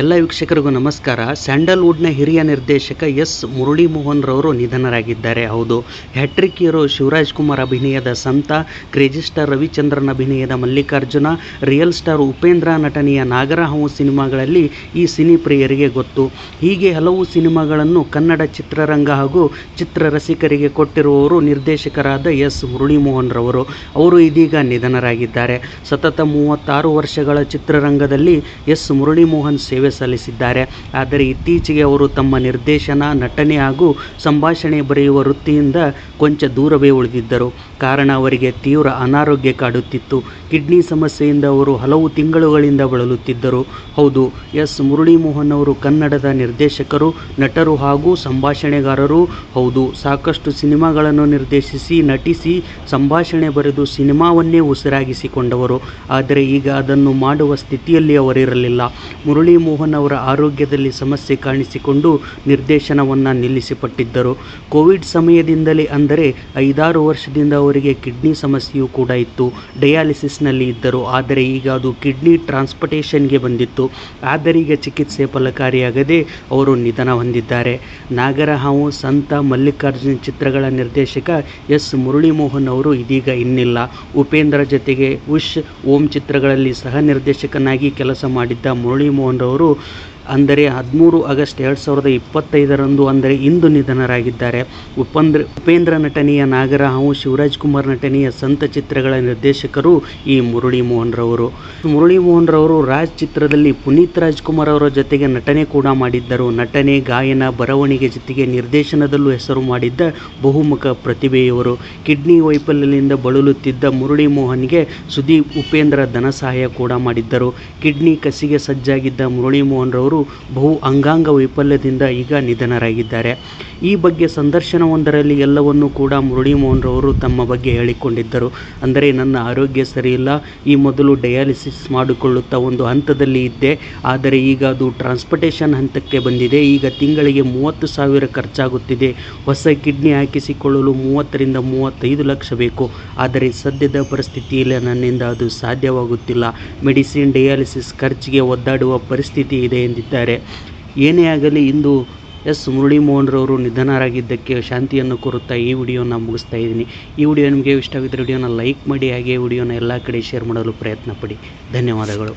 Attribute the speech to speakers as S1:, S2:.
S1: ಎಲ್ಲ ವೀಕ್ಷಕರಿಗೂ ನಮಸ್ಕಾರ. ಸ್ಯಾಂಡಲ್ವುಡ್ನ ಹಿರಿಯ ನಿರ್ದೇಶಕ ಎಸ್ ಮುರಳಿ ಮೋಹನ್ ರವರು ನಿಧನರಾಗಿದ್ದಾರೆ. ಹೌದು, ಹ್ಯಾಟ್ರಿಕ್ ಹೀರೋ ಶಿವರಾಜ್ ಕುಮಾರ್ ಅಭಿನಯದ ಸಂತ, ಕ್ರೇಜಿ ಸ್ಟಾರ್ ರವಿಚಂದ್ರನ್ ಅಭಿನಯದ ಮಲ್ಲಿಕಾರ್ಜುನ, ರಿಯಲ್ ಸ್ಟಾರ್ ಉಪೇಂದ್ರ ನಟನೆಯ ನಾಗರಹಾವು ಸಿನಿಮಾಗಳಲ್ಲಿ ಈ ಸಿನಿ ಪ್ರಿಯರಿಗೆ ಗೊತ್ತು. ಹೀಗೆ ಹಲವು ಸಿನಿಮಾಗಳನ್ನು ಕನ್ನಡ ಚಿತ್ರರಂಗ ಹಾಗೂ ಚಿತ್ರ ರಸಿಕರಿಗೆ ಕೊಟ್ಟಿರುವವರು ನಿರ್ದೇಶಕರಾದ ಎಸ್ ಮುರಳಿ ಮೋಹನ್ ರವರು ಅವರು ಇದೀಗ ನಿಧನರಾಗಿದ್ದಾರೆ. ಸತತ ಮೂವತ್ತಾರು ವರ್ಷಗಳ ಚಿತ್ರರಂಗದಲ್ಲಿ ಎಸ್ ಮುರಳಿ ಮೋಹನ್ ಸೇವೆ ಸಲ್ಲಿಸಿದ್ದಾರೆ. ಆದರೆ ಇತ್ತೀಚೆಗೆ ಅವರು ತಮ್ಮ ನಿರ್ದೇಶನ, ನಟನೆ ಹಾಗೂ ಸಂಭಾಷಣೆ ಬರೆಯುವ ವೃತ್ತಿಯಿಂದ ಕೊಂಚ ದೂರವೇ ಉಳಿದಿದ್ದರು. ಕಾರಣ ಅವರಿಗೆ ತೀವ್ರ ಅನಾರೋಗ್ಯ ಕಾಡುತ್ತಿತ್ತು. ಕಿಡ್ನಿ ಸಮಸ್ಯೆಯಿಂದ ಅವರು ಹಲವು ತಿಂಗಳುಗಳಿಂದ ಬಳಲುತ್ತಿದ್ದರು. ಹೌದು, ಎಸ್. ಮುರಳಿ ಮೋಹನ್ ಅವರು ಕನ್ನಡದ ನಿರ್ದೇಶಕರು, ನಟರು ಹಾಗೂ ಸಂಭಾಷಣೆಗಾರರು. ಹೌದು, ಸಾಕಷ್ಟು ಸಿನಿಮಾಗಳನ್ನು ನಿರ್ದೇಶಿಸಿ, ನಟಿಸಿ, ಸಂಭಾಷಣೆ ಬರೆದು ಸಿನಿಮಾವನ್ನೇ ಉಸಿರಾಗಿಸಿಕೊಂಡವರು. ಆದರೆ ಈಗ ಅದನ್ನು ಮಾಡುವ ಸ್ಥಿತಿಯಲ್ಲಿ ಅವರಿರಲಿಲ್ಲ. ಮುರಳಿ ಮೋಹನ್ ಅವರ ಆರೋಗ್ಯದಲ್ಲಿ ಸಮಸ್ಯೆ ಕಾಣಿಸಿಕೊಂಡು ನಿರ್ದೇಶನವನ್ನು ನಿಲ್ಲಿಸಿಪಟ್ಟಿದ್ದರು. ಕೋವಿಡ್ ಸಮಯದಿಂದಲೇ ಅಂದರೆ ಐದಾರು ವರ್ಷದಿಂದ ಅವರಿಗೆ ಕಿಡ್ನಿ ಸಮಸ್ಯೆಯೂ ಕೂಡ ಇತ್ತು. ಡಯಾಲಿಸಿಸ್ನಲ್ಲಿ ಇದ್ದರು. ಆದರೆ ಈಗ ಅದು ಕಿಡ್ನಿ ಟ್ರಾನ್ಸ್ಪಟೇಷನ್ಗೆ ಬಂದಿತ್ತು. ಆದರೀಗ ಚಿಕಿತ್ಸೆ ಫಲಕಾರಿಯಾಗದೆ ಅವರು ನಿಧನ ಹೊಂದಿದ್ದಾರೆ. ನಾಗರಹಾವು, ಸಂತ, ಮಲ್ಲಿಕಾರ್ಜುನ್ ಚಿತ್ರಗಳ ನಿರ್ದೇಶಕ ಎಸ್. ಮುರಳಿಮೋಹನ್ ಅವರು ಇದೀಗ ಇನ್ನಿಲ್ಲ. ಉಪೇಂದ್ರ ಜೊತೆಗೆ ಉಶ್ ಓಂ ಚಿತ್ರಗಳಲ್ಲಿ ಸಹ ನಿರ್ದೇಶಕನಾಗಿ ಕೆಲಸ ಮಾಡಿದ್ದ ಮುರಳಿ ಮೋಹನ್ कुराहरू ಅಂದರೆ ಹದಿಮೂರು ಆಗಸ್ಟ್ ಎರಡು ಸಾವಿರದ ಇಪ್ಪತ್ತೈದರಂದು ಅಂದರೆ ಇಂದು ನಿಧನರಾಗಿದ್ದಾರೆ. ಉಪೇಂದ್ರ ಉಪೇಂದ್ರ ನಟನೆಯ ನಾಗರಹಾವು ಶಿವರಾಜ್ ಕುಮಾರ್ ನಟನೆಯ ಸಂತ ಚಿತ್ರಗಳ ನಿರ್ದೇಶಕರು ಈ ಮುರಳಿ ಮೋಹನ್ ರವರು ಮುರಳಿ ಮೋಹನ್ ರವರು ರಾಜ್ ಚಿತ್ರದಲ್ಲಿ ಪುನೀತ್ ರಾಜ್ಕುಮಾರ್ ಅವರ ಜೊತೆಗೆ ನಟನೆ ಕೂಡ ಮಾಡಿದ್ದರು. ನಟನೆ, ಗಾಯನ, ಬರವಣಿಗೆ ಜೊತೆಗೆ ನಿರ್ದೇಶನದಲ್ಲೂ ಹೆಸರು ಮಾಡಿದ್ದ ಬಹುಮುಖ ಪ್ರತಿಭೆಯವರು. ಕಿಡ್ನಿ ವೈಫಲ್ಯದಿಂದ ಬಳಲುತ್ತಿದ್ದ ಮುರಳಿ ಮೋಹನ್ಗೆ ಸುದೀಪ್, ಉಪೇಂದ್ರ ಧನ ಸಹಾಯ ಕೂಡ ಮಾಡಿದ್ದರು. ಕಿಡ್ನಿ ಕಸಿಗೆ ಸಜ್ಜಾಗಿದ್ದ ಮುರಳಿ ಮೋಹನ್ ರವರು ಬಹು ಅಂಗಾಂಗ ವೈಫಲ್ಯದಿಂದ ಈಗ ನಿಧನರಾಗಿದ್ದಾರೆ. ಈ ಬಗ್ಗೆ ಸಂದರ್ಶನವೊಂದರಲ್ಲಿ ಎಲ್ಲವನ್ನೂ ಕೂಡ ಮುರಳಿ ಮೋಹನ್ ರವರು ತಮ್ಮ ಬಗ್ಗೆ ಹೇಳಿಕೊಂಡಿದ್ದರು. ಅಂದರೆ, ನನ್ನ ಆರೋಗ್ಯ ಸರಿಯಿಲ್ಲ. ಈ ಮೊದಲು ಡಯಾಲಿಸಿಸ್ ಮಾಡಿಕೊಳ್ಳುತ್ತಾ ಒಂದು ಹಂತದಲ್ಲಿ ಇದ್ದೆ. ಆದರೆ, ಈಗ ಅದು ಟ್ರಾನ್ಸ್ಪೋರ್ಟೇಷನ್ ಹಂತಕ್ಕೆ ಬಂದಿದೆ. ಈಗ ತಿಂಗಳಿಗೆ ಮೂವತ್ತು ಸಾವಿರ ಖರ್ಚಾಗುತ್ತಿದೆ. ಹೊಸ ಕಿಡ್ನಿ ಹಾಕಿಸಿಕೊಳ್ಳಲು ಮೂವತ್ತರಿಂದ ಮೂವತ್ತೈದು ಲಕ್ಷ ಬೇಕು. ಆದರೆ, ಸದ್ಯದ ಪರಿಸ್ಥಿತಿಯಲ್ಲಿ ನನ್ನಿಂದ ಅದು ಸಾಧ್ಯವಾಗುತ್ತಿಲ್ಲ. ಮೆಡಿಸಿನ್ ಡಯಾಲಿಸಿಸ್ ಖರ್ಚಿಗೆ ಒದ್ದಾಡುವ ಪರಿಸ್ಥಿತಿ ಇದೆ ಎಂದಿದ್ದಾರೆ ಏನೇ ಆಗಲಿ ಇಂದು ಎಸ್ ಮುರಳಿ ಮೋಹನ್ ರವರು ನಿಧನರಾಗಿದ್ದಕ್ಕೆ ಶಾಂತಿಯನ್ನು ಕೋರುತ್ತಾ ಈ ವಿಡಿಯೋನ ಮುಗಿಸ್ತಾ ಇದ್ದೀನಿ. ಈ ವಿಡಿಯೋ ನಿಮಗೆ ಇಷ್ಟವಿದ್ದರೆ ವಿಡಿಯೋನ ಲೈಕ್ ಮಾಡಿ ಹಾಗೆ ವಿಡಿಯೋನ ಎಲ್ಲ ಕಡೆ ಶೇರ್ ಮಾಡಲು ಪ್ರಯತ್ನ ಪಡಿ ಧನ್ಯವಾದಗಳು.